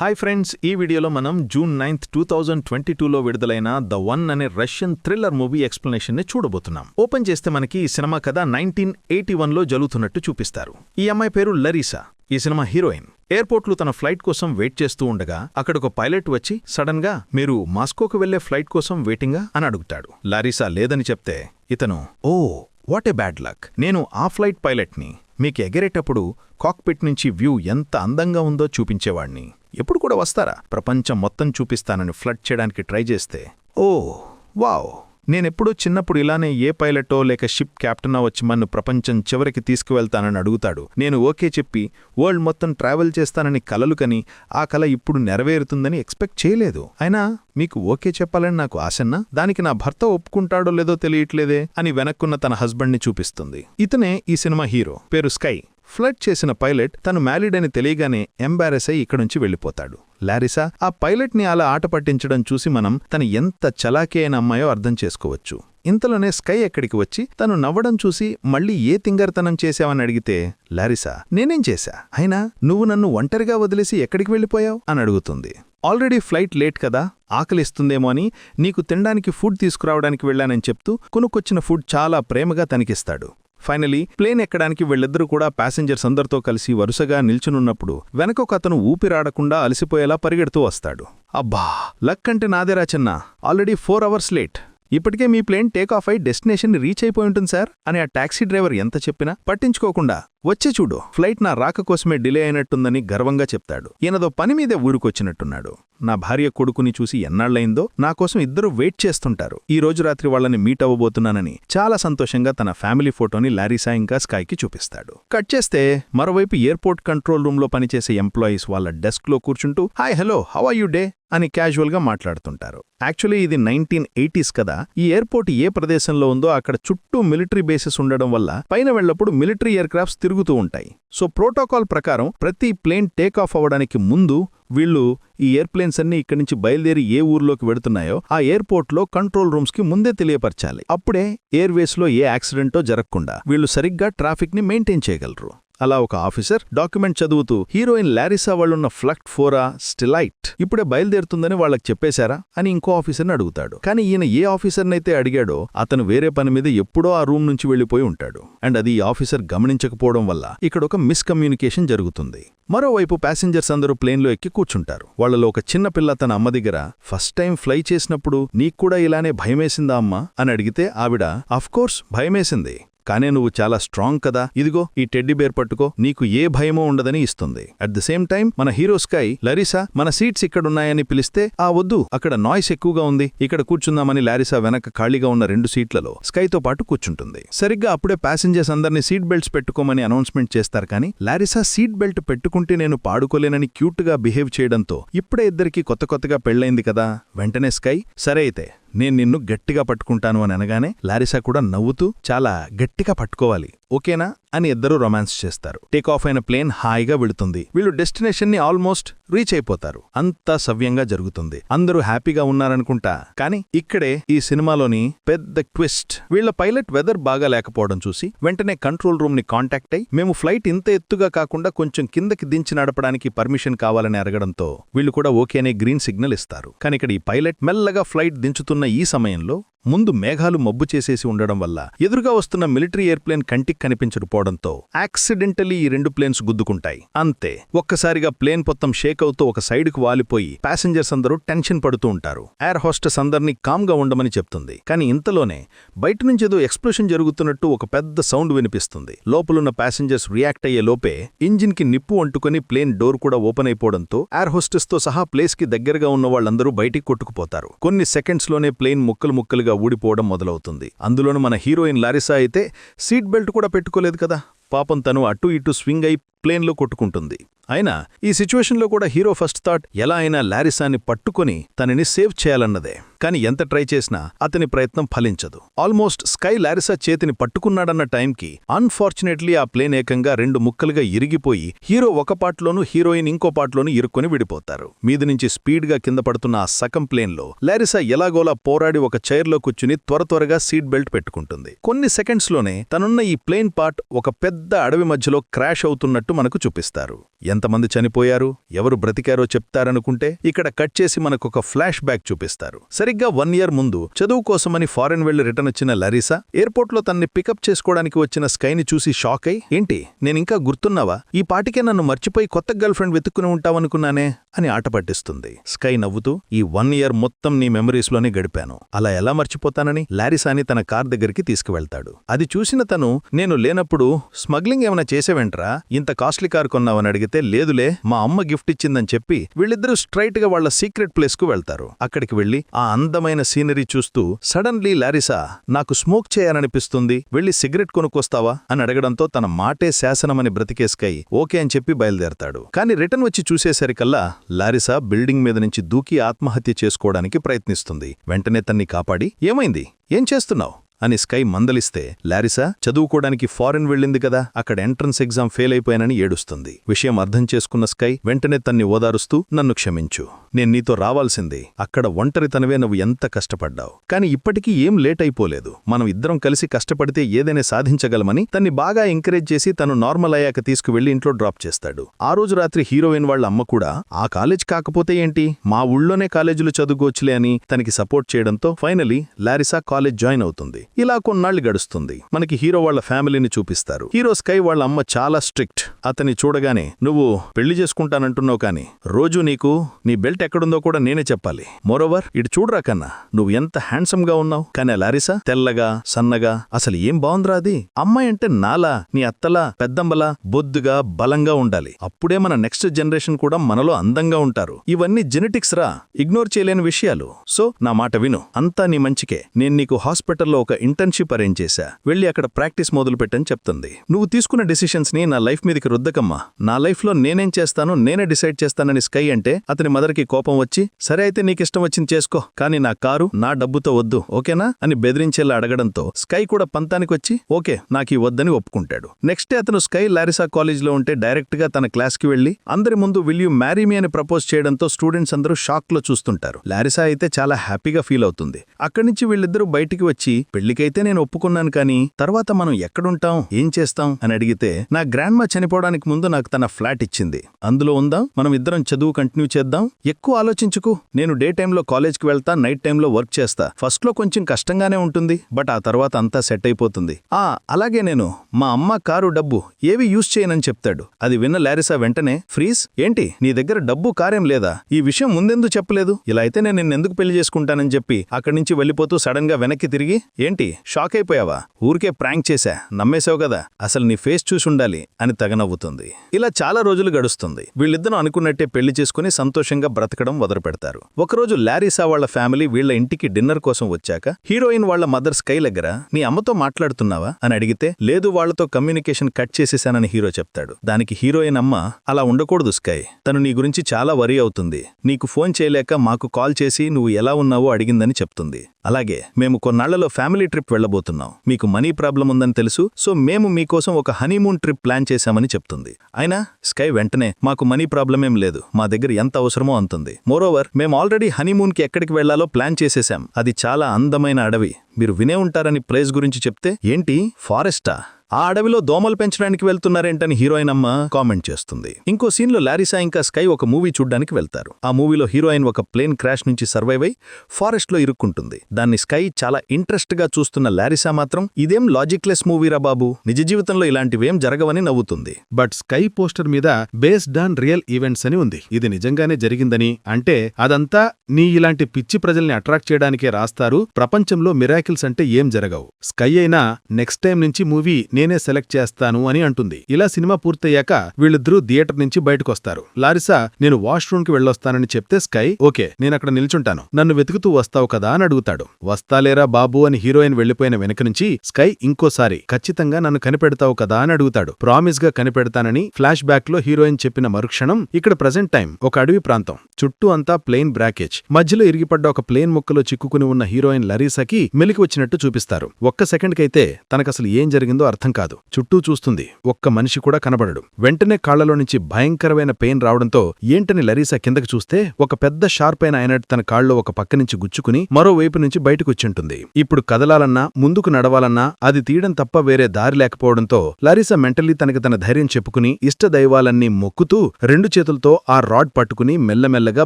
Hi friends ఈ వీడియోలో మనం June ninth two thousand twenty టూలో విడుదలైన ద వన్ అనే రష్యన్ థ్రిల్లర్ మూవీ ఎక్స్ప్లెనేషన్ని చూడబోతున్నాం. ఓపెన్ చేస్తే మనకి ఈ సినిమా కథ నైన్టీన్ ఎయిటీ వన్లో జరుగుతున్నట్టు చూపిస్తారు. ఈ అమ్మాయి పేరు లరీసా. ఈ సినిమా హీరోయిన్. ఎయిర్పోర్ట్లో తన ఫ్లైట్ కోసం వెయిట్ చేస్తూ ఉండగా అక్కడొక పైలట్ వచ్చి సడన్గా మీరు మాస్కోకు వెళ్ళే ఫ్లైట్ కోసం వెయిటింగా? అని అడుగుతాడు. లారీసా లేదని చెప్తే ఇతను oh what a bad luck. నేను ఆ ఫ్లైట్ పైలట్ని మీకు ఎగరేటప్పుడు కాక్పిట్ నుంచి వ్యూ ఎంత అందంగా ఉందో చూపించేవాణ్ణి ఎప్పుడు కూడా వస్తారా? ప్రపంచం మొత్తం చూపిస్తానని ఫ్లడ్ చేయడానికి ట్రై చేస్తే. Oh wow. నేనెప్పుడూ చిన్నప్పుడు ఇలానే ఏ పైలటో లేక షిప్ క్యాప్టెనో వచ్చి మన్ను ప్రపంచం చివరికి తీసుకువెళ్తానని అడుగుతాడు. నేను ఓకే చెప్పి వరల్డ్ మొత్తం ట్రావెల్ చేస్తానని కలలు కని ఆ కల ఇప్పుడు నెరవేరుతుందని ఎక్స్పెక్ట్ చేయలేదు. అయినా మీకు ఓకే చెప్పాలని నాకు ఆశన్నా? దానికి నా భర్త ఒప్పుకుంటాడో లేదో తెలియట్లేదే అని వెనక్కున్న తన హస్బెండ్ని చూపిస్తుంది. ఇతనే ఈ సినిమా హీరో. పేరు స్కై. ఫ్లడ్ చేసిన పైలట్ తను మ్యాలీడ్ అని తెలియగానే ఎంబారెస్ అయి ఇక్కడుంచి వెళ్ళిపోతాడు. లారిసా ఆ పైలట్ని అలా ఆట పట్టించడం చూసి మనం తను ఎంత చలాకీ అయిన అమ్మాయో అర్థం చేసుకోవచ్చు. ఇంతలోనే స్కై ఎక్కడికి వచ్చి తను నవ్వడం చూసి మళ్ళీ ఏ తింగర్తనం చేశావని అడిగితే లారిసా నేనేం చేశా? అయినా నువ్వు నన్ను ఒంటరిగా వదిలేసి ఎక్కడికి వెళ్ళిపోయావు? అని అడుగుతుంది. ఆల్రెడీ ఫ్లైట్ లేట్ కదా ఆకలిస్తుందేమో అని నీకు తినడానికి ఫుడ్ తీసుకురావడానికి వెళ్ళానని చెప్తూ కొనుక్కొచ్చిన ఫుడ్ చాలా ప్రేమగా తనికిస్తాడు. ఫైనలీ ప్లేన్ ఎక్కడానికి వీళ్ళిద్దరూ కూడా ప్యాసింజర్స్ అందరితో కలిసి వరుసగా నిల్చునున్నప్పుడు వెనకొక అతను ఊపిరాడకుండా అలసిపోయేలా పరిగెడుతూ వస్తాడు. అబ్బా! లక్ అంటే నాదేరా చిన్న! ఆల్రెడీ ఫోర్ అవర్స్ లేట్ ఇప్పటికే మీ ప్లేన్ టేక్ ఆఫ్ అయి డెస్టినేషన్ రీచ్ అయిపోయి ఉంటుంది సార్ అని ఆ టాక్సీ డ్రైవర్ ఎంత చెప్పినా పట్టించుకోకుండా వచ్చే చూడు ఫ్లైట్ నా రాక కోసమే డిలే అయినట్టుందని గర్వంగా చెప్తాడు. ఈయనదో పని మీదే ఊరుకొచ్చినట్టున్నాడు. నా భార్య కొడుకుని చూసి ఎన్నాళ్ళైందో నా కోసం ఇద్దరు వెయిట్ చేస్తుంటారు. ఈ రోజు రాత్రి వాళ్ళని మీట్ అవ్వబోతున్నానని చాలా సంతోషంగా తన ఫ్యామిలీ ఫోటోని లారీసా ఇంకా స్కైకి చూపిస్తాడు. కట్ చేస్తే మరోవైపు ఎయిర్పోర్ట్ కంట్రోల్ రూమ్లో పనిచేసే ఎంప్లాయీస్ వాళ్ళ డెస్క్లో కూర్చుంటూ hi hello how are you day? అని క్యాజువల్గా మాట్లాడుతుంటారు. యాక్చువల్లీ ఇది నైన్టీన్ ఎయిటీస్ కదా. ఈ ఎయిర్పోర్ట్ ఏ ప్రదేశంలో ఉందో అక్కడ చుట్టూ మిలిటరీ బేసెస్ ఉండడం వల్ల పైన వెళ్ళప్పుడు మిలిటరీ ఎయిర్క్రాఫ్ట్స్ తిరుగుతూ ఉంటాయి. సో ప్రోటోకాల్ ప్రకారం ప్రతి ప్లేన్ టేక్ ఆఫ్ అవ్వడానికి ముందు వీళ్ళు ఈ ఎయిర్ప్లేన్స్ అన్ని ఇక్కడి నుంచి బయలుదేరి ఏ ఊర్లోకి వెడుతున్నాయో ఆ ఎయిర్పోర్ట్లో కంట్రోల్ రూమ్స్కి ముందే తెలియపరచాలి. అప్పుడే ఎయిర్వేస్లో ఏ యాక్సిడెంటో జరగకుండా వీళ్ళు సరిగ్గా ట్రాఫిక్ని మెయింటైన్ చేయగలరు. అలా ఒక ఆఫీసర్ డాక్యుమెంట్ చదువుతూ హీరోయిన్ లారిసా వాళ్ళున్న ఫ్లక్ట్ ఫోరా స్టిలైట్ ఇప్పుడే బయలుదేరుతుందని వాళ్ళకి చెప్పేశారా అని ఇంకో ఆఫీసర్ని అడుగుతాడు. కానీ ఈయన ఏ ఆఫీసర్నైతే అడిగాడో అతను వేరే పని మీద ఎప్పుడో ఆ రూమ్ నుంచి వెళ్ళిపోయి ఉంటాడు. అండ్ అది ఈ ఆఫీసర్ గమనించకపోవడం వల్ల ఇక్కడ ఒక మిస్కమ్యూనికేషన్ జరుగుతుంది. మరోవైపు ప్యాసింజర్స్ అందరూ ప్లేన్లో ఎక్కి కూర్చుంటారు. వాళ్ళలో ఒక చిన్న పిల్ల తన అమ్మ దగ్గర ఫస్ట్ టైం ఫ్లై చేసినప్పుడు నీకు కూడా ఇలానే భయమేసిందా అమ్మా? అని అడిగితే ఆవిడ అఫ్కోర్స్ భయమేసింది. కానీ నువ్వు చాలా స్ట్రాంగ్ కదా. ఇదిగో ఈ టెడ్డీ బేర్ పట్టుకో. నీకు ఏ భయమో ఉండదని ఇస్తుంది. అట్ ద సేమ్ టైం మన హీరో స్కై లరిసా మన సీట్స్ ఇక్కడున్నాయని పిలిస్తే ఆ వద్దు అక్కడ నాయిస్ ఎక్కువగా ఉంది. ఇక్కడ కూర్చుందామని లారిసా వెనక ఖాళీగా ఉన్న రెండు సీట్లలో స్కైతో పాటు కూర్చుంటుంది. సరిగ్గా అప్పుడే ప్యాసింజర్స్ అందరినీ సీట్ బెల్ట్స్ పెట్టుకోమని అనౌన్స్మెంట్ చేస్తారు కానీ లారిసా సీట్ బెల్ట్ పెట్టుకుంటే నేను పాడుకోలేనని క్యూట్గా బిహేవ్ చేయడంతో ఇప్పుడే ఇద్దరికి కొత్త కొత్తగా పెళ్ళైంది కదా. వెంటనే స్కై సరే అయితే నేను నిన్ను గట్టిగా పట్టుకుంటాను అని అనగానే లారిసా కూడా నవ్వుతూ చాలా గట్టిగా పట్టుకోవాలి. ఓకేనా అని ఇద్దరూ రొమాన్స్ చేస్తారు. టేక్ ఆఫ్ అయిన ప్లేన్ హాయిగా వెళుతుంది. వీళ్ళు డెస్టినేషన్ని ఆల్మోస్ట్ రీచ్ అయిపోతారు. అంతా సవ్యంగా జరుగుతుంది. అందరూ హ్యాపీగా ఉన్నారనుకుంటా. కానీ ఇక్కడే ఈ సినిమాలోని పెద్ద ట్విస్ట్. వీళ్ళ పైలట్ వెదర్ బాగా లేకపోవడం చూసి వెంటనే కంట్రోల్ రూమ్ని కాంటాక్ట్ అయి మేము ఫ్లైట్ ఇంత ఎత్తుగా కాకుండా కొంచెం కిందకి దించి నడపడానికి పర్మిషన్ కావాలని అడగడంతో వీళ్ళు కూడా ఓకే అనే గ్రీన్ సిగ్నల్ ఇస్తారు. కానీ ఇక్కడ ఈ పైలట్ మెల్లగా ఫ్లైట్ దించుతున్న ఈ సమయంలో ముందు మేఘాలు మబ్బు చేసేసి ఉండడం వల్ల ఎదురుగా వస్తున్న మిలిటరీ ఎయిర్ప్లేన్ కంటికి కనిపించకపోవడంతో యాక్సిడెంటలీ ఈ రెండు ప్లేన్స్ గుద్దుకుంటాయి. అంతే ఒక్కసారిగా ప్లేన్ మొత్తం షేక్ అవుతూ ఒక సైడ్కు వాలిపోయి ప్యాసింజర్స్ అందరూ టెన్షన్ పడుతూ ఉంటారు. ఎయిర్ హోస్టెస్ అందరినీ కామ్గా ఉండమని చెప్తుంది. కానీ ఇంతలోనే బయట నుంచి ఏదో ఎక్స్ప్లోషన్ జరుగుతున్నట్టు ఒక పెద్ద సౌండ్ వినిపిస్తుంది. లోపలున్న ప్యాసింజర్స్ రియాక్ట్ అయ్యే లోపే ఇంజిన్కి నిప్పు అంటుకుని ప్లేన్ డోర్ కూడా ఓపెన్ అయిపోవడంతో ఎయిర్ హోస్టెస్తో సహా ప్లేస్కి దగ్గరగా ఉన్న వాళ్ళందరూ బయటికి కొట్టుకుపోతారు. కొన్ని సెకండ్స్లోనే ప్లేన్ ముక్కలు ముక్కలుగా ఊడిపోవడం మొదలవుతుంది. అందులోనూ మన హీరోయిన్ లారిసా అయితే సీట్ బెల్ట్ కూడా పెట్టుకోలేదు కదా. పాపం తను అటు ఇటు స్వింగ్ అయి ప్లేన్లో కొట్టుకుంటుంది. అయినా ఈ సిచ్యువేషన్లో కూడా హీరో ఫస్ట్ థాట్ ఎలా అయినా లారిసాన్ని పట్టుకొని తనని సేవ్ చేయాలన్నదే. కాని ఎంత ట్రై చేసినా అతని ప్రయత్నం ఫలించదు. ఆల్మోస్ట్ స్కై లారిసా చేతిని పట్టుకున్నాడన్న టైంకి అన్ఫార్చునేట్లీ ఆ ప్లేన్ ఏకంగా రెండు ముక్కలుగా ఇరిగిపోయి హీరో ఒక పాట్లోనూ హీరోయిన్ ఇంకో పాట్లోనూ ఇరుక్కొని విడిపోతారు. మీది నుంచి స్పీడ్గా కింద పడుతున్న ఆ సకం ప్లేన్లో లారిసా ఎలాగోలా పోరాడి ఒక చైర్లో కూర్చుని త్వర త్వరగా సీట్ బెల్ట్ పెట్టుకుంటుంది. కొన్ని సెకండ్స్లోనే తనున్న ఈ ప్లేన్ పార్ట్ ఒక పెద్ద అడవి మధ్యలో క్రాష్ అవుతున్నట్టు మనకు చూపిస్తారు. ఎంతమంది చనిపోయారు ఎవరు బ్రతికారో చెప్తారనుకుంటే ఇక్కడ కట్ చేసి మనకొక ఫ్లాష్ బ్యాక్ చూపిస్తారు. సరిగ్గా వన్ ఇయర్ ముందు చదువు కోసమని ఫారెన్ వెళ్ళి రిటర్న్ వచ్చిన లరీసా ఎయిర్పోర్ట్లో తన్ని పికప్ చేసుకోవడానికి వచ్చిన స్కైని చూసి షాక్ అయి ఏంటి నేనింకా గుర్తున్నావా? ఈ పాటికే నన్ను మర్చిపోయి కొత్త గర్ల్ ఫ్రెండ్ వెతుక్కుని ఉంటావనుకున్నానే? అని ఆట పట్టిస్తుంది. స్కై నవ్వుతూ ఈ వన్ ఇయర్ మొత్తం నీ మెమరీస్లోనే గడిపాను. అలా ఎలా మర్చిపోతానని లారిసాని తన కార్ దగ్గరికి తీసుకువెళ్తాడు. అది చూసిన తను నేను లేనప్పుడు స్మగ్లింగ్ ఏమైనా చేసేవెంట్రా? ఇంత కాస్ట్లీ కార్ కొన్నావని అడిగితే లేదులే మా అమ్మ గిఫ్ట్ ఇచ్చిందని చెప్పి వీళ్ళిద్దరూ స్ట్రైట్గా వాళ్ళ సీక్రెట్ ప్లేస్కు వెళ్తారు. అక్కడికి వెళ్ళి ఆ అందమైన సీనరీ చూస్తూ సడన్లీ లారిసా నాకు స్మోక్ చేయాలనిపిస్తుంది వెళ్ళి సిగరెట్ కొనుక్కొస్తావా? అని అడగడంతో తన మాటే శాసనమని బ్రతికేస్కై ఓకే అని చెప్పి బయలుదేరతాడు. కానీ రిటర్న్ వచ్చి చూసేసరికల్లా లారిసా బిల్డింగ్ మీద నుంచి దూకి ఆత్మహత్య చేసుకోవడానికి ప్రయత్నిస్తుంది. వెంటనే తన్ని కాపాడి ఏమైంది? ఏం చేస్తున్నావు? అని స్కై మందలిస్తే లారిసా చదువుకోవడానికి ఫారెన్ వెళ్ళింది కదా అక్కడ ఎంట్రన్స్ ఎగ్జామ్ ఫెయిల్ అయిపోయానని ఏడుస్తుంది. విషయం అర్థం చేసుకున్న స్కై వెంటనే తన్ని ఓదారుస్తూ నన్ను క్షమించు. నేను నీతో రావాల్సింది అక్కడ ఒంటరితనవే నువ్వు ఎంత కష్టపడ్డావు. కాని ఇప్పటికీ ఏం లేట్ అయిపోలేదు. మనం ఇద్దరం కలిసి కష్టపడితే ఏదైనా సాధించగలమని తన్ని బాగా ఎంకరేజ్ చేసి తను నార్మల్ అయ్యాక తీసుకువెళ్ళి ఇంట్లో డ్రాప్ చేస్తాడు. ఆ రోజు రాత్రి హీరోయిన్ వాళ్ళ అమ్మ కూడా ఆ కాలేజ్ కాకపోతే ఏంటి? మా ఊళ్ళోనే కాలేజీలు చదువుకోవచ్చులే అని తనకి సపోర్ట్ చేయడంతో ఫైనలీ లారిసా కాలేజ్ జాయిన్ అవుతుంది. ఇలా కొన్నాళ్ళు గడుస్తుంది. మనకి హీరో వాళ్ళ ఫ్యామిలీని చూపిస్తారు. హీరో స్కై వాళ్ళ అమ్మ చాలా స్ట్రిక్ట్. అతన్ని చూడగానే నువ్వు పెళ్ళి చేసుకుంటానంటున్నావు కాని రోజు నీకు నీ బెల్ట్ ఎక్కడుందో కూడా నేనే చెప్పాలి. మోరోవర్ ఇటు చూడరా కన్నా నువ్వు ఎంత హ్యాండ్సమ్గా ఉన్నావు. కానీ లారిసా? తెల్లగా సన్నగా అసలు ఏం బావుందిరా అది? అమ్మాయి అంటే నాలా నీ అత్తలా పెద్దంబలా బొద్దుగా బలంగా ఉండాలి. అప్పుడే మన నెక్స్ట్ జనరేషన్ కూడా మనలో అందంగా ఉంటారు. ఇవన్నీ జెనెటిక్స్ రా. ఇగ్నోర్ చేయలేని విషయాలు. సో నా మాట విను. అంతా నీ మంచికే. నేను నీకు హాస్పిటల్లో ఒక ఇంటర్న్షిప్ అరేంజ్ చేశా. వెళ్ళి అక్కడ ప్రాక్టీస్ మొదలుపెట్టని చెప్తుంది. నువ్వు తీసుకున్న డిసిషన్స్ని నా లైఫ్ మీదకి రుద్దకమ్మా. నా లైఫ్లో నేనేం చేస్తానో నేనే డిసైడ్ చేస్తానని స్కై అంటే అతని మదర్కి కోపం వచ్చి సరే అయితే నీకిష్టం వచ్చింది చేసుకో కానీ నా కారు నా డబ్బుతో వద్దు ఓకేనా? అని బెదిరించేలా అడగడంతో స్కై కూడా పంతానికి వచ్చి ఓకే నాకు ఈ వద్దని ఒప్పుకుంటాడు. నెక్స్ట్ డే అతను స్కై లారిసా కాలేజ్లో ఉంటే డైరెక్ట్గా తన క్లాస్కి వెళ్ళి అందరి ముందు విల్యూ మ్యారీమీ మ్యారీ మీ అని ప్రపోజ్ చేయడంతో స్టూడెంట్స్ అందరూ షాక్లో చూస్తుంటారు. లారిసా అయితే చాలా హ్యాపీగా ఫీల్ అవుతుంది. అక్కడి నుంచి వీళ్ళిద్దరూ బయటికి వచ్చి ఇకైతే నేను ఒప్పుకున్నాను కానీ తర్వాత మనం ఎక్కడుంటాం? ఏం చేస్తాం? అని అడిగితే నా గ్రాండ్మా చనిపోవడానికి ముందు నాకు తన ఫ్లాట్ ఇచ్చింది. అందులో ఉందాం? మనం ఇద్దరం చదువు కంటిన్యూ చేద్దాం? ఎక్కువ ఆలోచించుకు. నేను డే టైంలో కాలేజ్కి వెళ్తా నైట్ టైంలో వర్క్ చేస్తా. ఫస్ట్లో కొంచెం కష్టంగానే ఉంటుంది బట్ ఆ తర్వాత అంతా సెట్ అయిపోతుంది. ఆ అలాగే నేను మా అమ్మ కారు డబ్బు ఏవి యూజ్ చేయనని చెప్తాడు. అది విన్న లారిసా వెంటనే ఫ్రీజ్ ఏంటి? నీ దగ్గర డబ్బు కారేం లేదా? ఈ విషయం ముందెందుకు చెప్పలేదు? ఇలా అయితే నేను నిన్నెందుకు పెళ్ళి చేసుకుంటానని చెప్పి అక్కడి నుంచి వెళ్ళిపోతూ సడన్గా వెనక్కి తిరిగి ఏంటి? షాక్ అయిపోయావా ఊరికే ప్రాంక్ చేశా? నమ్మేశావు కదా? అసలు నీ ఫేస్ చూసుండాలి అని తగనవ్వుతుంది ఇలా చాలా రోజులు గడుస్తుంది. వీళ్ళిద్దరూ అనుకున్నట్టే పెళ్ళి చేసుకుని సంతోషంగా బ్రతకడం మొదలుపెడతారు. ఒకరోజు లారీసా వాళ్ళ ఫ్యామిలీ వీళ్ళ ఇంటికి డిన్నర్ కోసం వచ్చాక హీరోయిన్ వాళ్ళ మదర్ స్కై దగ్గర నీ అమ్మతో మాట్లాడుతున్నావా? అని అడిగితే లేదు వాళ్ళతో కమ్యూనికేషన్ కట్ చేసేశానని హీరో చెప్తాడు. దానికి హీరోయిన్ అమ్మ అలా ఉండకూడదు స్కై. తను నీ గురించి చాలా వరీ అవుతుంది. నీకు ఫోన్ చేయలేక మాకు కాల్ చేసి నువ్వు ఎలా ఉన్నావో అడిగిందని చెప్తుంది. అలాగే మేము కొన్నాళ్ళలో ఫ్యామిలీ ట్రిప్ వెళ్ళబోతున్నాం. మీకు మనీ ప్రాబ్లం ఉందని తెలుసు సో మేము మీకోసం ఒక హనీమూన్ ట్రిప్ ప్లాన్ చేశామని చెప్తుంది. అయినా స్కై వెంటనే మాకు మనీ ప్రాబ్లం ఏం లేదు మా దగ్గర ఎంత అవసరమో అంతుంది. మోరోవర్ మేము ఆల్రెడీ హనీమూన్కి ఎక్కడికి వెళ్ళాలో ప్లాన్ చేసేశాం. అది చాలా అందమైన అడవి. మీరు వినే ఉంటారని ప్లేస్ గురించి చెప్తే ఏంటి? ఫారెస్టా? ఆ అడవిలో దోమలు పెంచడానికి వెళ్తున్నారేంటని హీరోయిన్ అమ్మ కామెంట్ చేస్తుంది. ఇంకో సీన్లో లారిసా ఇంకా స్కై ఒక మూవీ చూడ్డానికి వెళ్తారు. ఆ మూవీలో హీరోయిన్ ఒక ప్లేన్ క్రాష్ నుంచి సర్వైవ్ అయి ఫారెస్ట్లో ఇరుక్కుంటుంది. దాన్ని స్కై చాలా ఇంట్రెస్ట్గా చూస్తున్న లారిసా మాత్రం ఇదేం లాజిక్లెస్ మూవీరా బాబు? నిజ జీవితంలో ఇలాంటివేం జరగవని నవ్వుతుంది. బట్ స్కై పోస్టర్ మీద బేస్డ్ ఆన్ రియల్ ఈవెంట్స్ అని ఉంది. ఇది నిజంగానే జరిగిందని అంటే అదంతా నీ ఇలాంటి పిచ్చి ప్రజల్ని అట్రాక్ట్ చేయడానికే రాస్తారు. ప్రపంచంలో మిరాకిల్స్ అంటే ఏం జరగవు. స్కై అయినా నెక్స్ట్ టైం నుంచి మూవీ నేనే సెలెక్ట్ చేస్తాను అని అంటుంది. ఇలా సినిమా పూర్తయ్యాక వీళ్ళిద్దరూ థియేటర్ నుంచి బయటకొస్తారు. లారిసా నేను వాష్రూమ్కి వెళ్ళొస్తానని చెప్తే స్కై ఓకే నేనక్కడ నిల్చుంటాను. నన్ను వెతుకుతూ వస్తావు కదా అని అడుగుతాడు. వస్తాలేరా బాబు అని హీరోయిన్ వెళ్ళిపోయిన వెనక నుంచి స్కై ఇంకోసారి ఖచ్చితంగా నన్ను కనిపెడతావు కదా అని అడుగుతాడు. ప్రామిస్గా కనిపెడతానని ఫ్లాష్ బ్యాక్లో హీరోయిన్ చెప్పిన మరుక్షణం ఇక్కడ ప్రజెంట్ టైం ఒక అడవి ప్రాంతం. చుట్టూ అంతా ప్లేన్ బ్రాకేజ్. మధ్యలో ఇరిగిపడ్డ ఒక ప్లేన్ ముక్కలో చిక్కుకుని ఉన్న హీరోయిన్ లరీసాకి మెలికి వచ్చినట్టు చూపిస్తారు. ఒక్క సెకండ్ కైతే తనకసలు ఏం జరిగిందో అర్థం అర్థం కాదు. చుట్టూ చూస్తుంది. ఒక్క మనిషి కూడా కనబడడు. వెంటనే కాళ్ళలో నుంచి భయంకరమైన పెయిన్ రావడంతో ఏంటని లరీసా కిందకు చూస్తే ఒక పెద్ద షార్ప్ అయిన అయినట్టు తన కాళ్ళలో ఒక పక్క నుంచి గుచ్చుకుని మరోవైపు నుంచి బయటకొచ్చింటుంది ఇప్పుడు కదలాలన్నా ముందుకు నడవాలన్నా అది తీయడం తప్ప వేరే దారి లేకపోవడంతో లరీసా మెంటల్లీ తనకి తన ధైర్యం చెప్పుకుని ఇష్ట దైవాలన్నీ మొక్కుతూ రెండు చేతులతో ఆ రాడ్ పట్టుకుని మెల్లమెల్లగా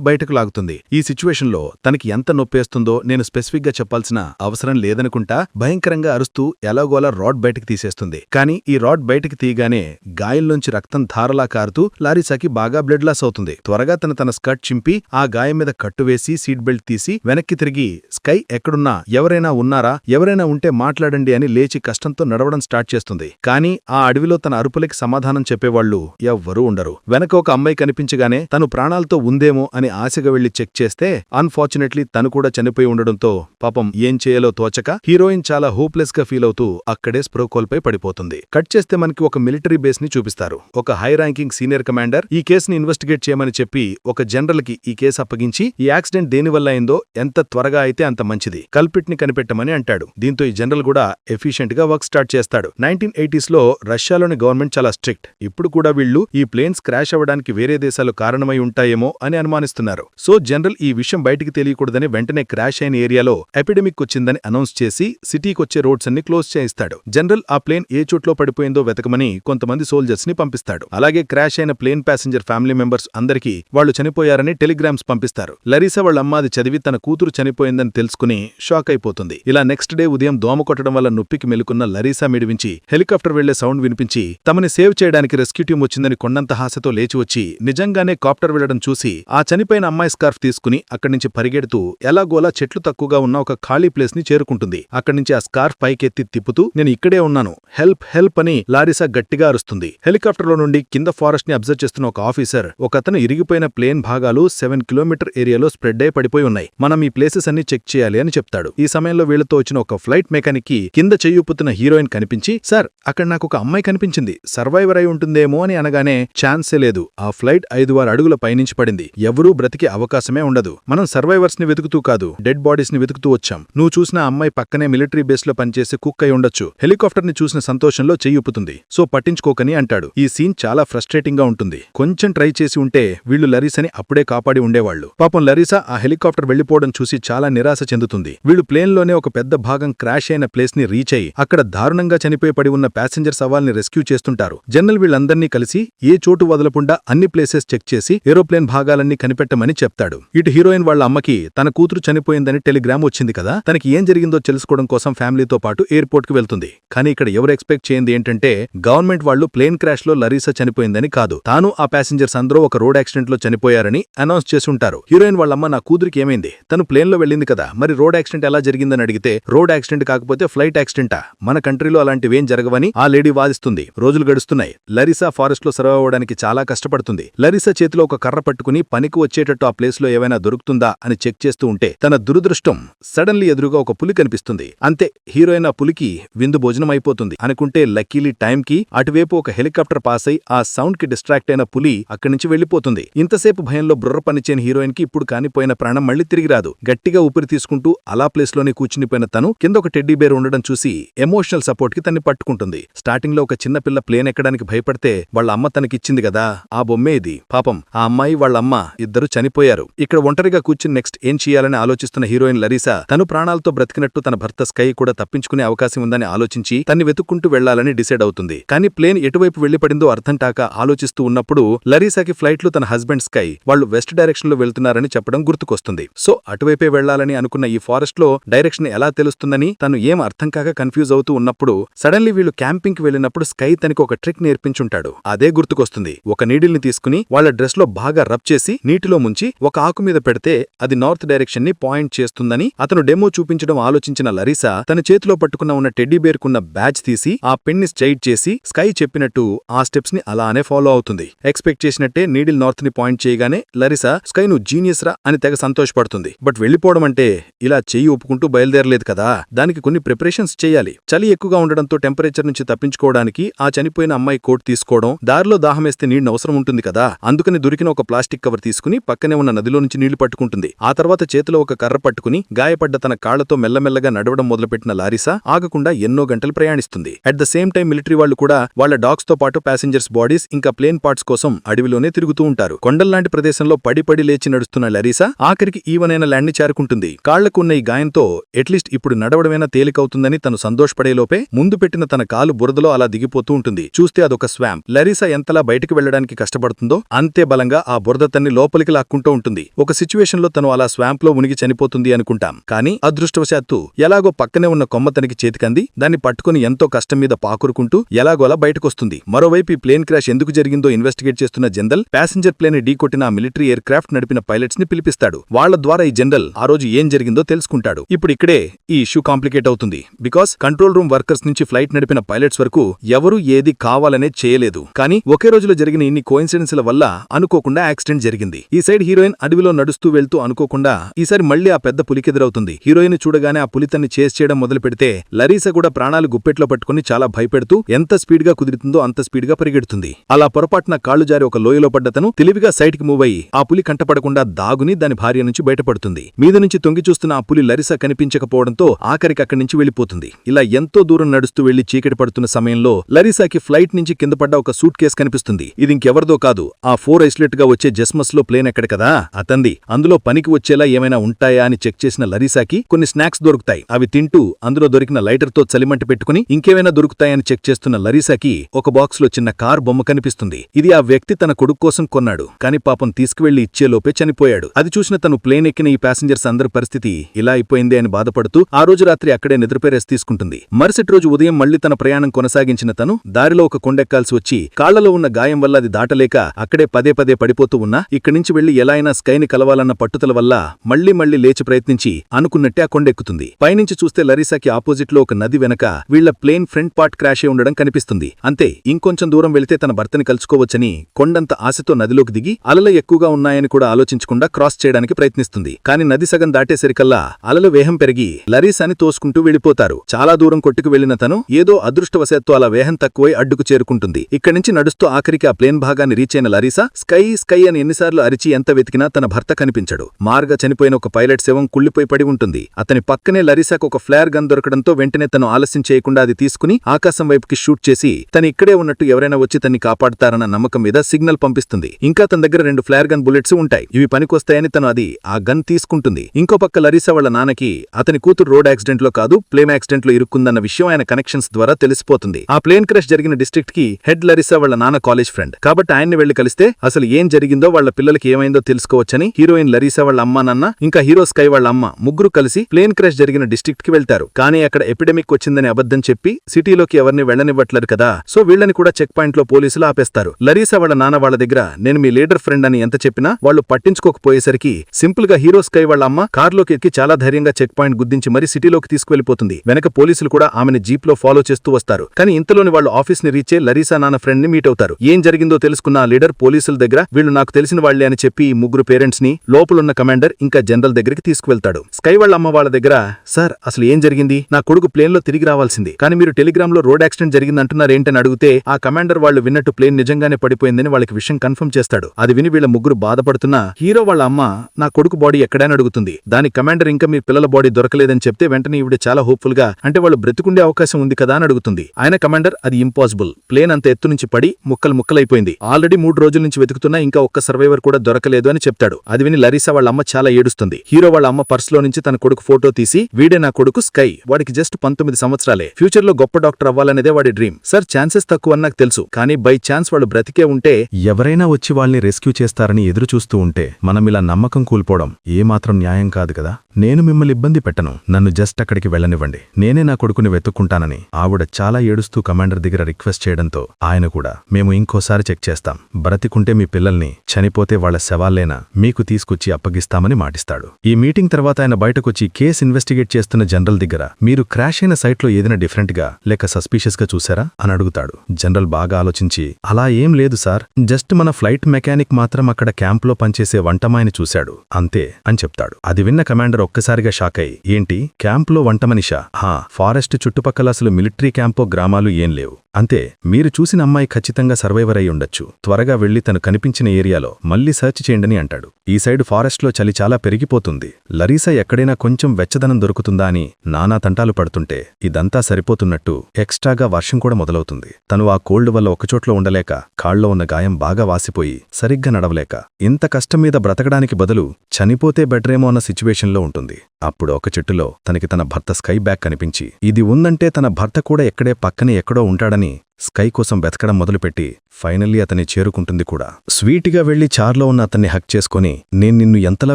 బయటకు లాగుతుంది. ఈ సిచ్యువేషన్లో తనకి ఎంత నొప్పేస్తుందో నేను స్పెసిఫిక్గా చెప్పాల్సిన అవసరం లేదనుకుంటా భయంకరంగా అరుస్తూ ఎలాగోలా రాడ్ బయటకు తీసేస్తుంది. కానీ ఈ రాడ్ బయటికి తీయగానే గాయంలోంచి రక్తం ధారలా కారుతూ లారీసాకి బాగా బ్లడ్ లాస్ అవుతుంది. త్వరగా తన తన స్కర్ట్ చింపి ఆ గాయం మీద కట్టు వేసి సీట్ బెల్ట్ తీసి వెనక్కి తిరిగి స్కై ఎక్కడున్నా? ఎవరైనా ఉన్నారా? ఎవరైనా ఉంటే మాట్లాడండి అని లేచి కష్టంతో నడవడం స్టార్ట్ చేస్తుంది. కానీ ఆ అడవిలో తన అరుపులకి సమాధానం చెప్పేవాళ్ళు ఎవ్వరూ ఉండరు. వెనక ఒక అమ్మాయి కనిపించగానే తను ప్రాణాలతో ఉందేమో అని ఆశగా వెళ్ళి చెక్ చేస్తే అన్ఫార్చునేట్లీ తను కూడా చనిపోయి ఉండడంతో పాపం ఏం చేయాలో తోచక హీరోయిన్ చాలా హోప్లెస్గా ఫీల్ అవుతూ అక్కడే స్ప్రోకోల్పై కోల్పై పడిపోతుంది కట్ చేస్తే మనకి ఒక మిలిటరీ బేస్ని చూపిస్తారు. ఒక హై ర్యాంకింగ్ సీనియర్ కమాండర్ ఈ కేసుని ఇన్వెస్టిగేట్ చేయమని చెప్పి ఒక జనరల్కి ఈ కేసు అప్పగించి ఈ యాక్సిడెంట్ దేనివల్ల అయిందో ఎంత త్వరగా అయితే అంత మంచిది కల్పిట్ని కనిపెట్టమని అంటాడు. దీంతో ఈ జనరల్ కూడా ఎఫిషియెంట్గా వర్క్ స్టార్ట్ చేస్తాడు. నైన్టీన్ ఎయిటీస్లో రష్యాలోని గవర్నమెంట్ చాలా స్ట్రిక్ట్. ఇప్పుడు కూడా వీళ్ళు ఈ ప్లేన్స్ క్రాష్ అవ్వడానికి వేరే దేశాలు కారణమై ఉంటాయేమో అని అనుమానిస్తున్నారు. సో జనరల్ ఈ విషయం బయటికి తెలియకూడదని వెంటనే క్రాష్ అయిన ఏరియాలో ఎపిడమిక్ వచ్చిందని అనౌన్స్ చేసి సిటీకొచ్చే రోడ్స్ అన్ని క్లోజ్ చేయిస్తాడు. జనరల్ ఆ ప్లేన్ ఏ చోట్లో పడిపోయిందో వెతకమని కొంతమంది సోల్జర్స్ని పంపిస్తాడు. అలాగే క్రాష్ అయిన ప్లేన్ ప్యాసింజర్ ఫ్యామిలీ మెంబర్స్ అందరికీ వాళ్ళు చనిపోయారని టెలిగ్రామ్స్ పంపిస్తారు. లరీసా వాళ్ళ అమ్మాది చదివి తన కూతురు చనిపోయిందని తెలుసుకుని షాక్ అయిపోతుంది. ఇలా నెక్స్ట్ డే ఉదయం దోమ కొట్టడం వల్ల నొప్పికి మెలుకున్న లరీసా మిడివించి హెలికాప్టర్ వెళ్ళే సౌండ్ వినిపించి తమని సేవ్ చేయడానికి రెస్క్యూ టీం వచ్చిందని కొండంత హాసతో లేచి వచ్చి నిజంగానే కాప్టర్ వెళ్ళడం చూసి ఆ చనిపోయిన అమ్మాయి స్కార్ఫ్ తీసుకుని అక్కడి నుంచి పరిగెడుతూ ఎలాగోలా చెట్లు తక్కువగా ఉన్న ఒక ఖాళీ ప్లేస్ని చేరుకుంటుంది. అక్కడి నుంచి ఆ స్కార్ఫ్ పైకెత్తి తిప్పుతూ నేను ఇక్కడే ఉన్నాను. హెల్ప్ హెల్ప్ అని లారిసా గట్టిగా అరుస్తుంది. హెలికాప్టర్లో నుండి కింద ఫారెస్ట్ని అబ్జర్వ్ చేస్తున్న ఒక ఆఫీసర్ ఒకతను ఇరిగిపోయిన ప్లేన్ భాగాలు సెవెన్ కిలోమీటర్ ఏరియాలో స్ప్రెడ్ అయి పడిపోయి ఉన్నాయి. మనం ఈ ప్లేసెస్ అన్ని చెక్ చేయాలి అని చెప్తాడు. ఈ సమయంలో వీళ్ళతో వచ్చిన ఒక ఫ్లైట్ మెకానిక్కి కింద చెయ్యుపుతున్న హీరోయిన్ కనిపించి సార్ అక్కడ నాకు ఒక అమ్మాయి కనిపించింది. సర్వైవర్ అయి ఉంటుందేమో అని అనగానే ఛాన్సే లేదు. ఆ ఫ్లైట్ ఐదు వారు అడుగుల పైనుంచి పడింది. ఎవరూ బ్రతికే అవకాశమే ఉండదు. మనం సర్వైవర్స్ని వెతుకుతూ కాదు డెడ్ బాడీస్ని వెతుకుతూ వచ్చాం. నువ్వు చూసిన అమ్మాయి పక్కనే మిలిటరీ బేస్లో పనిచేసే కుక్ అయి ఉండొచ్చు. హెలికాప్టర్ని చూసిన సంతోషంలో చెయ్యుప్పుతుంది. సో పట్టించుకోకని అంటాడు. ఈ సీన్ చాలా ఫ్రస్ట్రేటింగ్గా ఉంటుంది. కొంచెం ట్రై చేసి ఉంటే వీళ్ళు లరీసని అప్పుడే కాపాడి ఉండేవాళ్ళు పాపం లరీసా ఆ హెలికాప్టర్ వెళ్ళిపోవడం చూసి చాలా నిరాశ చెందుతుంది. వీళ్ళు ప్లేన్లోనే ఒక పెద్ద భాగం క్రాష్ అయిన ప్లేస్ని రీచ్ అయి అక్కడ దారుణంగా చనిపోయి పడి ఉన్న ప్యాసింజర్ సవాల్ని రెస్క్యూ చేస్తుంటారు. జనరల్ వీళ్ళందర్నీ కలిసి ఏ చోటు వదలకుండా అన్ని ప్లేసెస్ చెక్ చేసి ఏరోప్లేన్ భాగాలన్నీ కనిపెట్టమని చెప్తాడు. ఇటు హీరోయిన్ వాళ్ళ అమ్మకి తన కూతురు చనిపోయిందని టెలిగ్రామ్ వచ్చింది కదా? తనకి ఏం జరిగిందో తెలుసుకోవడం కోసం ఫ్యామిలీతో పాటు ఎయిర్పోర్ట్కి వెళ్తుంది. కానీ ఇక్కడ ఎవరు ఎక్స్పెక్ట్ చేయింది ఏంటంటే గవర్నమెంట్ వాళ్ళు ప్లేన్ క్రాష్లో లరీసా చనిపోయిందని కాదు. తాను ఆ ప్యాసింజర్స్ అందరూ ఒక రోడ్ యాక్సిడెంట్లో చనిపోయారని అనౌన్స్ చేసి ఉంటారు హీరోయిన్ వాళ్ళమ్మ నా కూతురికి ఏమైంది? తను ప్లేన్లో వెళ్ళింది కదా మరి రోడ్ యాక్సిడెంట్ ఎలా జరిగిందని అడిగితే రోడ్ యాక్సిడెంట్ కాకపోతే ఫ్లైట్ యాక్సిడెంటా? మన కంట్రీలో అలాంటివేం జరగవని ఆ లేడీ వాదిస్తుంది. రోజులు గడుస్తున్నాయి. లరీసా ఫారెస్ట్లో సర్వ్ అవ్వడానికి చాలా కష్టపడుతుంది. లరీసా చేతిలో ఒక కర్ర పట్టుకుని పనికి వచ్చేటట్టు ఆ ప్లేస్లో ఏవైనా దొరుకుతుందా అని చెక్ చేస్తూ ఉంటే తన దురదృష్టం సడన్లీ ఎదురుగా ఒక పులి కనిపిస్తుంది. అంతే హీరోయిన్ ఆ పులికి విందు భోజనం అయిపోతుంది. అనుకుంటే లక్కీలీ టైంకి అటువైపు ఒక హెలికాప్టర్ పాస్ అయి ఆ సౌండ్కి డిస్ట్రాక్ట్ అయిన పులి అక్కడి నుంచి వెళ్ళిపోతుంది ఇంతసేపు భయంలో బుర్ర పనిచేయని హీరోయిన్కి ఇప్పుడు కానిపోయిన ప్రాణం మళ్ళీ తిరిగి రాదు. గట్టిగా ఊపిరి తీసుకుంటూ అలా ప్లేస్లోనే కూర్చునిపోయిన తను కింద ఒక టెడ్డీ బేర్ ఉండడం చూసి ఎమోషనల్ సపోర్ట్కి తన్ని పట్టుకుంటుంది. స్టార్టింగ్లో ఒక చిన్న పిల్ల ప్లేన్ ఎక్కడానికి భయపడితే వాళ్ళ అమ్మ తనకిచ్చింది కదా ఆ బొమ్మే ఇది. పాపం ఆ అమ్మాయి వాళ్ళ అమ్మ ఇద్దరు చనిపోయారు. ఇక్కడ ఒంటరిగా కూర్చుని నెక్స్ట్ ఏం చేయాలని ఆలోచిస్తున్న హీరోయిన్ లరీసా తను ప్రాణాలతో బ్రతికినట్టు తన భర్త స్కై కూడా తప్పించుకునే అవకాశం ఉందని ఆలోచించి తన్ని వెతుక్కుంటూ వెళ్ళాలని డిసైడ్ అవుతుంది. కానీ ప్లేన్ ఎటువైపు వెళ్ళిపడిందో అర్థం కాక ఆలోచిస్తూ ఉన్నప్పుడు లరీసాకి ఫ్లైట్లో తన హస్బెండ్ స్కై వాళ్ళు వెస్ట్ డైరెక్షన్లో వెళ్తున్నారని చెప్పడం గుర్తుకొస్తుంది. సో అటువైపే వెళ్ళాలని అనుకున్న ఈ ఫారెస్ట్లో డైరెక్షన్ ఎలా తెలుస్తుందని తను ఏం అర్థం కాక కన్ఫ్యూజ్ అవుతూ ఉన్నప్పుడు సడన్లీ వీళ్ళు క్యాంపింగ్కి వెళ్ళినప్పుడు స్కై తనకి ఒక ట్రిక్ నేర్పించుంటాడు. అదే గుర్తుకొస్తుంది. ఒక నీడిల్ని తీసుకుని వాళ్ళ డ్రెస్లో బాగా రబ్ చేసి నీటిలో ముంచి ఒక ఆకు మీద పెడితే అది నార్త్ డైరెక్షన్ని పాయింట్ చేస్తుందని అతను డెమో చూపించడం ఆలోచించిన లరీసా తన చేతిలో పట్టుకున్న ఉన్న టెడ్డీ బేర్కున్న బ్యాచ్ తీసి ఆ పెన్ని స్ట్రైట్ చేసి స్కై చెప్పినట్టు ఆ స్టెప్స్ని అలానే ఫాలో అవుతుంది. ఎక్స్పెక్ట్ చేసినట్టే నీడిల్ నార్త్ని పాయింట్ చేయగానే లరిసా స్కై నువ్వు జీనియస్ రా అని తెగ సంతోషపడుతుంది. బట్ వెళ్ళిపోవడం అంటే ఇలా చెయ్యి ఒప్పుకుంటూ బయలుదేరలేదు కదా? దానికి కొన్ని ప్రిపరేషన్స్ చేయాలి. చలి ఎక్కువగా ఉండడంతో టెంపరేచర్ నుంచి తప్పించుకోవడానికి ఆ చనిపోయిన అమ్మాయి కోట్ తీసుకోవడం దారిలో దాహమేస్తే నీళ్ళు అవసరం ఉంటుంది కదా? అందుకని దొరికిన ఒక ప్లాస్టిక్ కవర్ తీసుకుని పక్కనే ఉన్న నదిలో నుంచి నీళ్ళు పట్టుకుంటుంది. ఆ తర్వాత చేతిలో ఒక కర్ర పట్టుకుని గాయపడ్డ తన కాళ్ళతో మెల్లమెల్లగా నడవడం మొదలుపెట్టిన లారిసా ఆగకుండా ఎన్నో గంటలు ప్రయాణిస్తుంది. ఉంటుంది at the same time military వాళ్ళు కూడా వాళ్ళ డాగ్స్తో పాటు ప్యాసింజర్స్ బాడీస్ ఇంకా ప్లేన్ పార్ట్స్ కోసం అడవిలోనే తిరుగుతూ ఉంటారు. కొండల్లాంటి ప్రదేశంలో పడిపడి లేచి నడుస్తున్న లరీసా ఆఖరికి ఈవనైన ల్యాండ్ని చేరుకుంటుంది కాళ్ళకున్న ఈ గాయంతో అట్లీస్ట్ ఇప్పుడు నడవడమైనా తేలికవుతుందని తను సంతోషపడేలోపే ముందు పెట్టిన తన కాలు బురదలో అలా దిగిపోతూ ఉంటుంది. చూస్తే అదొక స్వామ్. లరీసా ఎంతలా బయటకు వెళ్ళడానికి కష్టపడుతుందో అంతే బలంగా ఆ బురద తన్ని లోపలికి లాక్కుంటూ ఉంటుంది. ఒక సిచ్యువేషన్లో తను అలా స్వాంప్లో మునిగి చనిపోతుంది అనుకుంటాం. కానీ అదృష్టవశాత్తు ఎలాగో పక్కనే ఉన్న కొమ్మ తనకి చేతికంది. దాన్ని పట్టుకుని ఎంతో కష్టం మీద పాకురుకుంటూ ఎలాగోలా బయటకొస్తుంది. మరోవైపు ఈ ప్లేన్ క్రాష్ ఎందుకు జరిగిందో ఇన్వెస్టిగేట్ చేస్తున్న జనరల్ ప్యాసింజర్ ప్లేన్ ఢీ కొట్టిన మిలిటరీ ఎయిర్ క్రాఫ్ట్ నడిపిన పైలట్స్ని పిలిపిస్తాడు. వాళ్ళ ద్వారా ఈ జనరల్ ఆ రోజు ఏం జరిగిందో తెలుసుకుంటాడు. ఇప్పుడు ఇక్కడే ఈ ఇష్యూ కాంప్లికేట్ అవుతుంది. బికాస్ కంట్రోల్ రూమ్ వర్కర్స్ నుంచి ఫ్లైట్ నడిపిన పైలట్స్ వరకు ఎవరూ ఏది కావాలనే చేయలేదు. కానీ ఒకే రోజులో జరిగిన ఇన్ని కోయిన్సిడెన్స్ల వల్ల అనుకోకుండా యాక్సిడెంట్ జరిగింది. ఈ సైడ్ హీరోయిన్ అడవిలో నడుస్తూ వెళ్తూ అనుకోకుండా ఈసారి మళ్ళీ ఆ పెద్ద పులికెదురవుతుంది. హీరోయిన్ చూడగానే ఆ పులి తన్ని చేస్ చేయడం మొదలు పెడితే లరీసా కూడా ప్రాణాలు గుప్పెట్లో పట్టుకుని చాలా భయపెడుతూ ఎంత స్పీడ్గా కుదురుతుందో అంత స్పీడ్గా పరిగెడుతుంది. అలా పొరపాటున కాళ్ళు జారి ఒక లోయలో పడ్డతను తెలివిగా సైడ్కి మూవ్ అయ్యి ఆ పులి కంటపడకుండా దాగుని దాని భార్య నుంచి బయటపడుతుంది. మీద నుంచి తొంగి చూస్తున్న ఆ పులి లరిసా కనిపించకపోవడంతో ఆఖరికి అక్కడి నుంచి వెళ్ళిపోతుంది ఇలా ఎంతో దూరం నడుస్తూ వెళ్ళి చీకటి పడుతున్న సమయంలో లరిసాకి ఫ్లైట్ నుంచి కింద పడ్డ ఒక సూట్ కేస్ కనిపిస్తుంది. ఇది ఇంకెవరిదో కాదు ఆ ఫోర్ ఐసోలేట్గా వచ్చే జస్మస్లో ప్లేన్ ఎక్కడ కదా? అతంది అందులో పనికి వచ్చేలా ఏమైనా ఉంటాయా అని చెక్ చేసిన లరిసాకి కొన్ని స్నాక్స్ దొరుకుతాయి. అవి తింటూ అందులో దొరికిన లైటర్తో చలిమంట పెట్టుకుని ఇంకేమైనా దొరుకుతాయని చెక్ చేస్తున్న లరీసాకి ఒక బాక్స్లో చిన్న కార్ బొమ్మ కనిపిస్తుంది. ఇది ఆ వ్యక్తి తన కొడుకు కోసం కొన్నాడు. కాని పాపం తీసుకువెళ్ళి ఇచ్చేలోపే చనిపోయాడు. అది చూసిన తను ప్లేన్ ఎక్కిన ఈ ప్యాసింజర్స్ అందరి పరిస్థితి ఇలా అయిపోయింది అని బాధపడుతూ ఆ రోజు రాత్రి అక్కడే నిద్రపై రెస్ట్ తీసుకుంటుంది. మరుసటి రోజు ఉదయం మళ్ళీ తన ప్రయాణం కొనసాగించిన తను దారిలో ఒక కొండెక్కాల్సి వచ్చి కాళ్ళలో ఉన్న గాయం వల్ల అది దాటలేక అక్కడే పదే పదే పడిపోతూ ఉన్నా ఇక్కడి నుంచి వెళ్ళి ఎలా అయినా స్కైని కలవాలన్న పట్టుదల వల్ల మళ్ళీ మళ్ళీ లేచి ప్రయత్నించి అనుకున్నట్టే ఆ కొండెక్కుతుంది. పైనుంచి చూస్తే లరీసాకి ఆపోజిట్లో ఒక నది వెనక వీళ్ళ ప్లేన్ ఫ్రంట్ పార్ట్ క్రాష్ అయి ఉండడం కనిపిస్తుంది. అంతే ఇంకొంచెం దూరం వెళితే తన భర్తని కలుసుకోవచ్చని కొండంత ఆశతో నదిలోకి దిగి అలలు ఎక్కువగా ఉన్నాయని కూడా ఆలోచించకుండా క్రాస్ చేయడానికి ప్రయత్నిస్తుంది. కానీ నది సగం దాటేసరికల్లా అలలు వేహం పెరిగి లరీసాని తోసుకుంటూ వెళ్ళిపోతారు. చాలా దూరం కొట్టుకు వెళ్ళిన తను ఏదో అదృష్టవశాత్తు అలా వేహం తక్కువై అడ్డుకు చేరుకుంటుంది. ఇక్కడి నుంచి నడుస్తూ ఆఖరికి ఆ ప్లేన్ భాగాన్ని రీచ్ అయిన లరీసా స్కై స్కై అని ఎన్నిసార్లు అరిచి ఎంత వెతికినా తన భర్త కనిపించడు. మార్గ చనిపోయిన ఒక పైలట్ శవం కుళ్ళిపోయి పడి ఉంటుంది. అతని పక్కనే లరీసాకు ఒక ఫ్లేర్ గన్ దొరకడంతో వెంటనే తను ఆలస్యం చేయకుండా అది తీసుకుని ఆకాశం వైపుకి షూట్ చేసి తను ఇక్కడే ఉన్నట్టు ఎవరైనా వచ్చి తన్ని కాపాడతారన్న నమ్మకం మీద సిగ్నల్ పంపిస్తుంది. ఇంకా తన దగ్గర రెండు ఫ్లేర్ గన్ బుల్లెట్స్ ఉంటాయి. ఇవి పనికొస్తాయని తను అది ఆ గన్ తీసుకుంటుంది. ఇంకో పక్క లరీసా వాళ్ళ నాన్నకి అతని కూతురు రోడ్ యాక్సిడెంట్లో కాదు ప్లేన్ యాక్సిడెంట్లో ఇరుక్కుందన్న విషయం ఆయన కనెక్షన్స్ ద్వారా తెలిసిపోతుంది. ఆ ప్లేన్ క్రాష్ జరిగిన డిస్ట్రిక్ట్కి హెడ్ లరీసా వాళ్ళ నాన్న కాలేజ్ ఫ్రెండ్. కాబట్టి ఆయన్ని వెళ్ళి కలిస్తే అసలు ఏం జరిగిందో వాళ్ళ పిల్లలకి ఏమైందో తెలుసుకోవచ్చని హీరోయిన్ లరీసా వాళ్ళ అమ్మ నాన్న ఇంకా హీరో స్కై వాళ్ళ అమ్మ ముగ్గురు కలిసి ప్లేన్ క్రాష్ జరిగిన డిస్ట్రిక్ట్కి వెళ్తారు. కానీ అక్కడ ఎపిడెమిక్ వచ్చిందని అబద్ధం చెప్పి సిటీలోకి ఎవరిని వెళ్ళనివ్వట్లేదు కదా. సో వీళ్ళని కూడా చెక్ పాయింట్లో పోలీసులు ఆపేస్తారు. లరీసా వాళ్ళ నాన్న వాళ్ళ దగ్గర నేను మీ లీడర్ ఫ్రెండ్ అని ఎంత చెప్పినా వాళ్ళు పట్టించుకోకపోయేసరికి సింపుల్గా హీరో స్కై వాళ్ళ అమ్మ కార్లోకి ఎక్కి చాలా ధైర్యంగా చెక్ పాయింట్ గుద్దించి మరీ సిటీలోకి తీసుకువెళ్ళిపోతుంది వెనక పోలీసులు కూడా ఆమెను జీప్లో ఫాలో చేస్తూ వస్తారు. కానీ ఇంతలోని వాళ్ళు ఆఫీస్ని రీచే లరీసా నాన్న ఫ్రెండ్ని మీట్ అవుతారు. ఏం జరిగిందో తెలుసుకున్న లీడర్ పోలీసుల దగ్గర వీళ్ళు నాకు తెలిసిన వాళ్ళే అని చెప్పి ఈ ముగ్గురు పేరెంట్స్ని లోపలున్న కమాండర్ ఇంకా జనరల్ దగ్గరికి తీసుకువెళ్తాడు. స్కై వాళ్ళ అమ్మ వాళ్ళ దగ్గర సార్ అసలు ఏం జరిగింది? నా కొడుకు ప్లేన్లో తిరిగి రావాల్సింది. కానీ మీరు టెలిగ్రామ్లో రోడ్ యాక్సిడెంట్ జరిగిందంటున్నారేంటని అడిగితే ఆ కమాండర్ వాళ్ళు విన్నట్టు ప్లేన్ నిజంగానే పడిపోయిందని వాళ్ళకి విషయం కన్ఫర్మ్ చేస్తాడు. అది విని వీళ్ళ ముగ్గురు బాధపడుతున్నా హీరో వాళ్ళ అమ్మ నా కొడుకు బాడీ ఎక్కడైనా అడుగుతుంది. దాని కమాండర్ ఇంకా మీ పిల్లల బాడీ దొరకలేదని చెప్తే వెంటనే ఈవిడ చాలా హోప్ఫుల్గా అంటే వాళ్ళు బ్రతికుండే అవకాశం ఉంది కదా అని అడుగుతుంది. ఆయన కమాండర్ అది ఇంపాసిబుల్. ప్లేన్ అంత ఎత్తు నుంచి పడి ముక్కలు ముక్కలైపోయింది. ఆల్రెడీ మూడు రోజుల నుంచి వెతుకుతున్నా ఇంకా ఒక్క సర్వైవర్ కూడా దొరకలేదు అని చెప్తాడు. అది విని లరీసా వాళ్ళ అమ్మ చాలా ఏడుస్తుంది. హీరో వాళ్ళ అమ్మ పర్స్లో నుంచి తన కొడుకు ఫోటో తీసి వీడే నా కొడుకు స్కై. వాడికి జస్ట్ పంతొమ్మిది సంవత్సరాలే. ఫ్యూచర్లో గొప్ప డాక్టర్ అవ్వాలనేదే వాడి డ్రీమ్. సార్ ఛాన్సెస్ తక్కువ నాకు తెలుసు. కానీ బై ఛాన్స్ వాళ్ళు బ్రతికే ఉంటే ఎవరైనా వచ్చి వాళ్ళని రెస్క్యూ చేస్తారని ఎదురుచూస్తూ ఉంటే మనం ఇలా నమ్మకం కూల్పోవడం ఏమాత్రం న్యాయం కాదు కదా? నేను మిమ్మల్ని ఇబ్బంది పెట్టను. నన్ను జస్ట్ అక్కడికి వెళ్ళనివ్వండి. నేనే నా కొడుకుని వెతుక్కుంటానని ఆవిడ చాలా ఏడుస్తూ కమాండర్ దగ్గర రిక్వెస్ట్ చేయడంతో ఆయన కూడా మేము ఇంకోసారి చెక్ చేస్తాం. బ్రతికుంటే మీ పిల్లల్ని చనిపోతే వాళ్ళ శవాల్లేనా మీకు తీసుకొచ్చి అప్పగిస్తామని మాటిస్తాడు. ఈ మీటింగ్ తర్వాత ఆయన బయటకొచ్చి కేస్ ఇన్వెస్టిగేట్ చేస్తున్న జనరల్ దగ్గర మీరు క్రాష్ అయిన సైట్లో ఏదైనా డిఫరెంట్గా లేక సస్పీషియస్గా చూశారా? చూసారా అని అడుగుతాడు. జనరల్ బాగా ఆలోచించి అలా ఏం లేదు సార్. జస్ట్ మన ఫ్లైట్ మెకానిక్ మాత్రం అక్కడ క్యాంప్లో పనిచేసే వంటమాయని చూశాడు. అంతే అని చెప్తాడు. అది విన్న కమాండర్ ఒక్కసారిగా షాక్ అయి ఏంటి? క్యాంప్లో వంటమనిషా? హా ఫారెస్ట్ చుట్టుపక్కల అసలు మిలిటరీ క్యాంపో గ్రామాలు ఏం లేవు. అంతే మీరు చూసిన అమ్మాయి ఖచ్చితంగా సర్వైవర్ అయి ఉండొచ్చు. త్వరగా వెళ్ళి తను కనిపించిన ఏరియాలో మళ్ళీ సర్చ్ చేయండని అంటాడు. ఈ సైడ్ ఫారెస్ట్లో చలి చాలా పెరిగిపోతుంది. లరీసా ఎక్కడైనా కొంచెం వెచ్చదనం దొరుకుతుందా అని నానా తంటాలు పడుతుంటే ఇదంతా సరిపోతున్నట్టు ఎక్స్ట్రాగా వర్షం కూడా మొదలవుతుంది. తను ఆ కోల్డ్ వల్ల ఒకచోట్లో ఉండలేక కాళ్ళో ఉన్న గాయం బాగా వాసిపోయి సరిగ్గా నడవలేక ఇంత కష్టం మీద బ్రతకడానికి బదులు చనిపోతే బెటరేమో అన్న సిచ్యువేషన్లో ఉంటుంది. అప్పుడు ఒక చెట్టులో తనకి తన భర్త స్కై బ్యాగ్ కనిపించి ఇది ఉందంటే తన భర్త కూడా ఎక్కడే పక్కనే ఎక్కడో ఉంటాడని స్కై కోసం వెతకడం మొదలుపెట్టి ఫైనల్లీ అతన్ని చేరుకుంటుంది కూడా. స్వీట్గా వెళ్ళి చార్లో ఉన్న అతన్ని హక్ చేసుకుని నేను నిన్ను ఎంతలా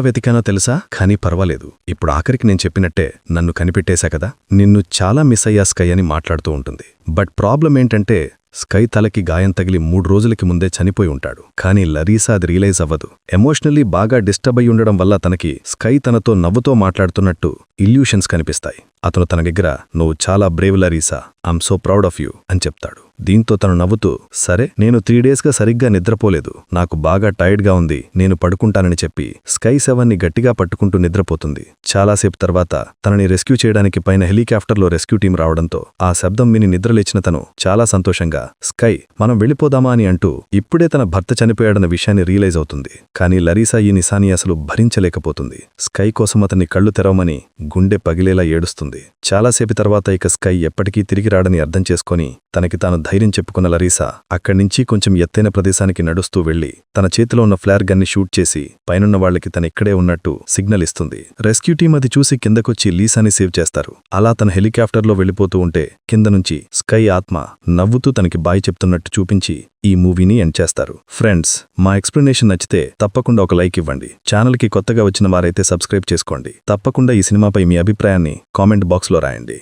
వెతికానో తెలుసా? కానీ పర్వాలేదు. ఇప్పుడు ఆఖరికి నేను చెప్పినట్టే నన్ను కనిపెట్టేశా కదా? నిన్ను చాలా మిస్ అయ్యా స్కై అని మాట్లాడుతూ ఉంటుంది. బట్ ప్రాబ్లం ఏంటంటే స్కై తలకి గాయం తగిలి మూడు రోజులకి ముందే చనిపోయి ఉంటాడు. కానీ లరీసా అది రియలైజ్ అవ్వదు. ఎమోషనల్లీ బాగా డిస్టర్బ్ అయి ఉండడం వల్ల తనకి స్కై తనతో నవ్వుతో మాట్లాడుతున్నట్టు ఇల్యూషన్స్ కనిపిస్తాయి. అతను తన దగ్గర నువ్వు చాలా brave Larissa I'm so proud of you అని చెప్తాడు. దీంతో తను నవ్వుతూ సరే నేను త్రీ డేస్గా సరిగ్గా నిద్రపోలేదు. నాకు బాగా టైర్డ్గా ఉంది. నేను పడుకుంటానని చెప్పి స్కై సెవెన్ని గట్టిగా పట్టుకుంటూ నిద్రపోతుంది. చాలాసేపు తర్వాత తనని రెస్క్యూ చేయడానికి పైన హెలికాప్టర్లో రెస్క్యూ టీం రావడంతో ఆ శబ్దం విని నిద్రలేచిన తను చాలా సంతోషంగా స్కై మనం వెళ్ళిపోదామా అని అంటూ ఇప్పుడే తన భర్త చనిపోయాడన్న విషయాన్ని రియలైజ్ అవుతుంది. కానీ లరీసా ఈ నిశాని అసలు భరించలేకపోతుంది. స్కై కోసం అతన్ని కళ్ళు తెరవమని గుండె పగిలేలా ఏడుస్తుంది. చాలాసేపు తర్వాత ఇక స్కై ఎప్పటికీ తిరిగి రాడని అర్థం చేసుకొని తనకి తాను ధైర్యం చెప్పుకున్న లరీసా అక్కడ్నించి కొంచెం ఎత్తైన ప్రదేశానికి నడుస్తూ వెళ్ళి తన చేతిలో ఉన్న ఫ్లార్ గన్ని షూట్ చేసి పైనున్న వాళ్ళకి తనిక్కడే ఉన్నట్టు సిగ్నల్ ఇస్తుంది. రెస్క్యూ టీం అది చూసి కిందకొచ్చి లీసాని సేవ్ చేస్తారు. అలా తన హెలికాప్టర్లో వెళ్ళిపోతూ ఉంటే కింద నుంచి స్కై ఆత్మ నవ్వుతూ తనకి బాయ్ చెప్తున్నట్టు చూపించి ఈ మూవీని ఎండ్ చేస్తారు. ఫ్రెండ్స్ మా ఎక్స్ప్లెనేషన్ నచ్చితే తప్పకుండా ఒక లైక్ ఇవ్వండి. ఛానల్కి కొత్తగా వచ్చిన వారైతే సబ్స్క్రైబ్ చేసుకోండి. తప్పకుండా ఈ సినిమాపై మీ అభిప్రాయాన్ని కామెంట్ బాక్స్లో రాయండి.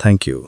Thank you.